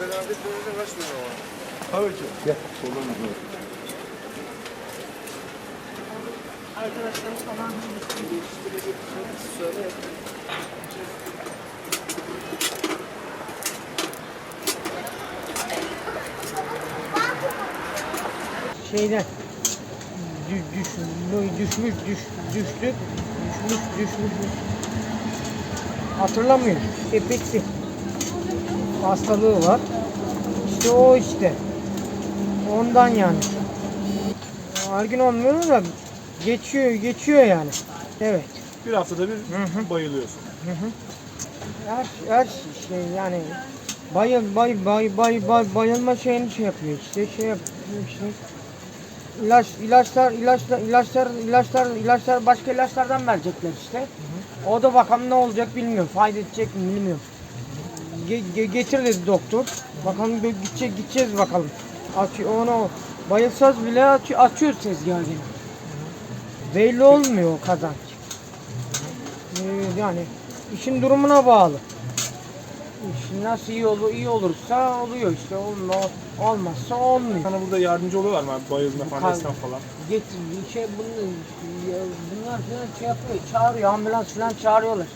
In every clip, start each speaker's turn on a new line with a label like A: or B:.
A: Kaç var?
B: Tabii ki. Gel. Soldan?
C: Arkadaşlarım falan
A: Söyle.
C: şeyden düş, düş, düşmüş düş, düştü düşmüş düşmüş hatırlamıyor epilepsi hastalığı var işte o işte ondan yani her gün olmuyor da geçiyor geçiyor yani evet
B: Bir haftada bir
C: hı.
B: bayılıyorsun.
C: her, her şey yani bayıl bay bay bay bay bayılma şeyini şey yapıyor işte şey yapıyor işte ilaç ilaçlar ilaçlar ilaçlar ilaçlar ilaçlar başka ilaçlardan verecekler işte. O da bakalım ne olacak bilmiyorum. Fayda edecek mi bilmiyorum. Ge- ge- getir dedi doktor. Bakalım bir gidecek gideceğiz bakalım. Aç onu bayılsaz bile aç, açıyor tezgahı gene. Belli olmuyor o kazanç. Ee, yani işin durumuna bağlı. İş nasıl iyi olur iyi olursa oluyor işte olma, olmazsa olmuyor.
B: Sana burada yardımcı oluyorlar mı abi? Bayılma falan, esnaf falan.
C: Getir şey bunu bunlar falan şey yapıyor çağırıyor ambulans falan çağırıyorlar.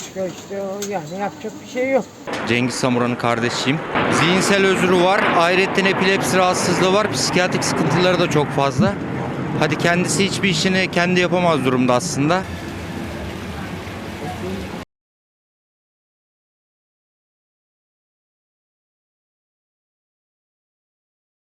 C: İşte işte yani yapacak bir şey yok.
D: Cengiz Samuran'ın kardeşiyim. Zihinsel özrü var. Ayrıca epilepsi rahatsızlığı var. Psikiyatrik sıkıntıları da çok fazla. Hadi kendisi hiçbir işini kendi yapamaz durumda aslında.